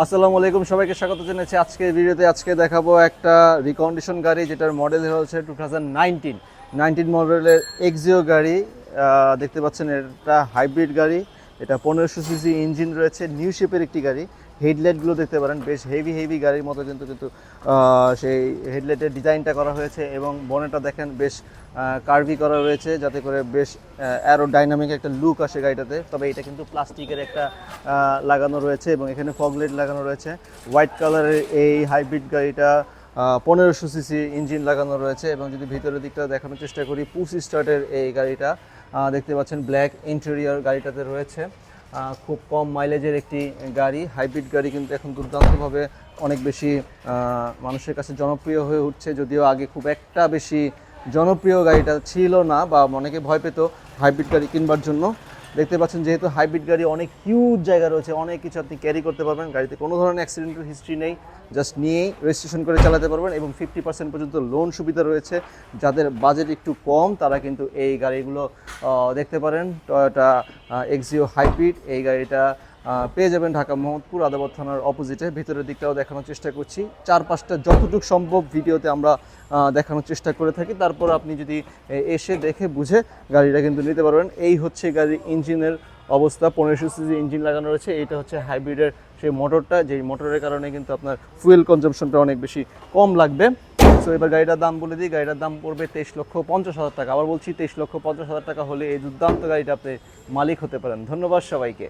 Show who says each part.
Speaker 1: আসসালামু আলাইকুম, সবাইকে স্বাগত জানাচ্ছি আজকের ভিডিওতে। আজকে দেখাবো একটা রিকন্ডিশন গাড়ি যেটার মডেল হচ্ছে টু থাউজেন্ড মডেলের এক্সিও গাড়ি দেখতে পাচ্ছেন এটা হাইব্রিড গাড়ি। এটা পনেরোশো সিসি ইঞ্জিন রয়েছে নিউ শেপের একটি গাড়ি। হেডলাইটগুলো দেখতে পারেন। বেশ হেভি হেভি গাড়ির মতো কিন্তু কিন্তু সেই হেডলাইটের ডিজাইনটা করা হয়েছে এবং বনেটা দেখেন বেশ কার্ভি করা রয়েছে যাতে করে বেশ অ্যারো ডাইনামিক একটা লুক আসে গাড়িটাতে। তবে এটা কিন্তু প্লাস্টিকের একটা লাগানো রয়েছে এবং এখানে ফগলেট লাগানো রয়েছে। হোয়াইট কালারের এই হাইব্রিড গাড়িটা পনেরোশো সিসি ইঞ্জিন লাগানো রয়েছে এবং যদি ভিতরের দিকটা দেখানোর চেষ্টা করি পুশ স্টার্টের এই গাড়িটা দেখতে পাচ্ছেন ব্ল্যাক ইন্টেরিয়র গাড়িটাতে রয়েছে। খুব কম মাইলেজের একটি গাড়ি হাইব্রিড গাড়ি কিন্তু এখন দুর্দান্তভাবে অনেক বেশি মানুষের কাছে জনপ্রিয় হয়ে উঠছে। যদিও আগে খুব একটা বেশি জনপ্রিয় গাড়িটা ছিল না বা অনেকে ভয় পেত হাইব্রিড গাড়ি কিনবার জন্য। দেখতে পাচ্ছেন যেহেতু হাইব্রিড গাড়ি, অনেক হিউজ জায়গা রয়েছে, অনেক কিছু আপনি ক্যারি করতে পারবেন। গাড়িতে কোনো ধরনের অ্যাক্সিডেন্টের হিস্ট্রি নেই। জাস্ট নিয়েই রেজিস্ট্রেশন করে চালাতে পারবেন এবং ফিফটি পার্সেন্ট পর্যন্ত লোন সুবিধা রয়েছে। যাদের বাজেট একটু কম, তারা কিন্তু এই গাড়িগুলো দেখতে পারেন। টয়োটা এক্সিও হাইব্রিড এই গাড়িটা পেয়ে যাবেন ঢাকা মোহাম্মদপুর আদাবর থানার অপোজিটে। ভিতরের দিকটাও দেখানোর চেষ্টা করছি। চার পাঁচটা যতটুকু সম্ভব ভিডিওতে আমরা দেখানোর চেষ্টা করে থাকি। তারপর আপনি যদি এসে দেখে বুঝে গাড়িটা কিন্তু নিতে পারবেন। এই হচ্ছে গাড়ির ইঞ্জিনের অবস্থা। পনেরোশো সিসি ইঞ্জিন লাগানো রয়েছে, এটা হচ্ছে হাইব্রিডের সেই মোটরটা। যেই মোটরের কারণে কিন্তু আপনার ফুয়েল কনজাম্পশনটা অনেক বেশি কম লাগবে। সো এবার গাড়িটার দাম বলে দিই। গাড়িটার দাম পড়বে তেইশ লক্ষ পঞ্চাশ হাজার টাকা। আবার বলছি, তেইশ লক্ষ পঞ্চাশ হাজার টাকা হলে এই দুর্দান্ত গাড়িটা আপনি মালিক হতে পারেন। ধন্যবাদ সবাইকে।